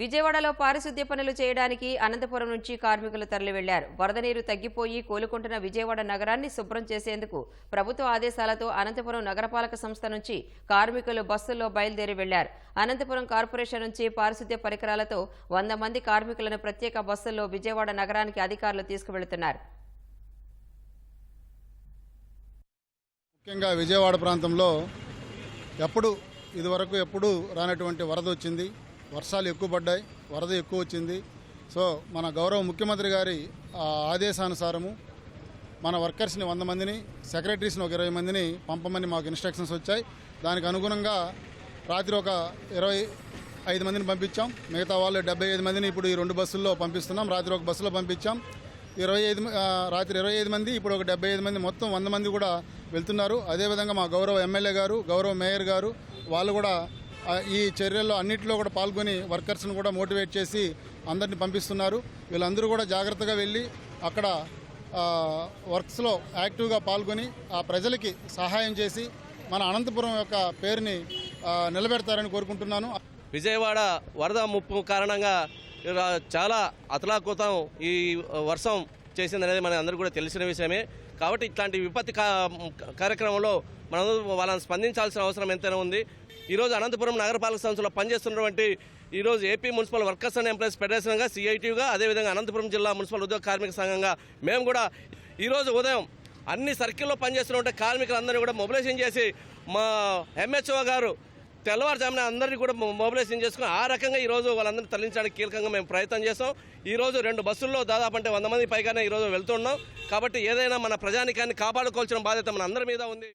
విజయవాడలో పారిశుద్ధ్య పనులు చేయడానికి అనంతపురం నుంచి కార్మికులు తరలివెళ్ళారు. వరద నీరు తగ్గిపోయి కోలుకుంటున్న విజయవాడ నగరాన్ని శుభ్రం చేసేందుకు ప్రభుత్వ ఆదేశాలతో అనంతపురం నగరపాలక సంస్థ నుంచి కార్మికులు బస్సుల్లో బయలుదేరి వెళ్ళారు. అనంతపురం కార్పొరేషన్ నుంచి పారిశుద్ధ్య పరికరాలతో వంద మంది కార్మికులను ప్రత్యేక బస్సుల్లో విజయవాడ నగరానికి అధికారులు తీసుకువెళుతున్నారు. ముఖ్యంగా విజయవాడ ప్రాంతంలో ఎప్పుడు ఇదివరకు ఎప్పుడు రానటువంటి వరద వచ్చింది? వర్షాలు ఎక్కువ పడ్డాయి వరద ఎక్కువ వచ్చింది. సో మన గౌరవ ముఖ్యమంత్రి గారి ఆ, ఆదేశానుసారము మన వర్కర్స్ని వంద మందిని సెక్రటరీస్ని ఒక ఇరవై మందిని పంపమని మాకు ఇన్స్ట్రక్షన్స్ వచ్చాయి. దానికి అనుగుణంగా రాత్రి ఒక ఇరవై ఐదు మందిని పంపించాం. మిగతా వాళ్ళు డెబ్బై ఐదు మందిని ఇప్పుడు ఈ రెండు బస్సుల్లో పంపిస్తున్నాం. రాత్రి ఒక బస్సులో పంపించాం. ఇరవై ఐదు రాత్రి ఇరవై ఐదు మంది ఇప్పుడు ఒక డెబ్బై ఐదు మంది మొత్తం వంద మంది కూడా వెళ్తున్నారు. అదేవిధంగా మా గౌరవ ఎమ్మెల్యే గారు గౌరవ మేయర్ గారు వాళ్ళు కూడా ఈ చర్యల్లో అన్నింటిలో కూడా పాల్గొని వర్కర్స్ను కూడా మోటివేట్ చేసి అందరిని పంపిస్తున్నారు. వీళ్ళందరూ కూడా జాగ్రత్తగా వెళ్ళి అక్కడ వర్క్స్లో యాక్టివ్గా పాల్గొని ఆ ప్రజలకి సహాయం చేసి మన అనంతపురం యొక్క పేరుని నిలబెడతారని కోరుకుంటున్నాను. విజయవాడ వరద ముప్పు కారణంగా చాలా అతలాకుతం ఈ వర్షం చేసింది అనేది మన అందరూ కూడా తెలిసిన విషయమే. కాబట్టి ఇట్లాంటి విపత్తి కార్యక్రమంలో మనం వాళ్ళని స్పందించాల్సిన అవసరం ఎంతైనా ఉంది. ఈరోజు అనంతపురం నగరపాలక సంస్థలో పనిచేస్తున్నటువంటి ఈరోజు AP municipal workers and employees ఫెడరేషన్గా సిఐటీగా అదేవిధంగా అనంతపురం జిల్లా మున్సిపల్ ఉద్యోగ కార్మిక సంఘంగా మేము కూడా ఈరోజు ఉదయం అన్ని సర్కిల్లో పనిచేస్తున్న కార్మికులందరినీ కూడా మొబిలైజేషన్ చేసి మా ఎంహెచ్ఓ గారు తెల్లవారుజామున అందరినీ కూడా మొబిలైజేషన్ చేసుకుని ఆ రకంగా ఈ రోజు వాళ్ళందరినీ తరలించడానికి కీలకంగా మేము ప్రయత్నం చేస్తాం. ఈరోజు రెండు బస్సుల్లో దాదాపు అంటే వంద మంది పైగానే ఈరోజు వెళ్తున్నాం. కాబట్టి ఏదైనా మన ప్రజానికాన్ని కాపాడుకోవాల్సిన బాధ్యత మన అందరి మీద ఉంది.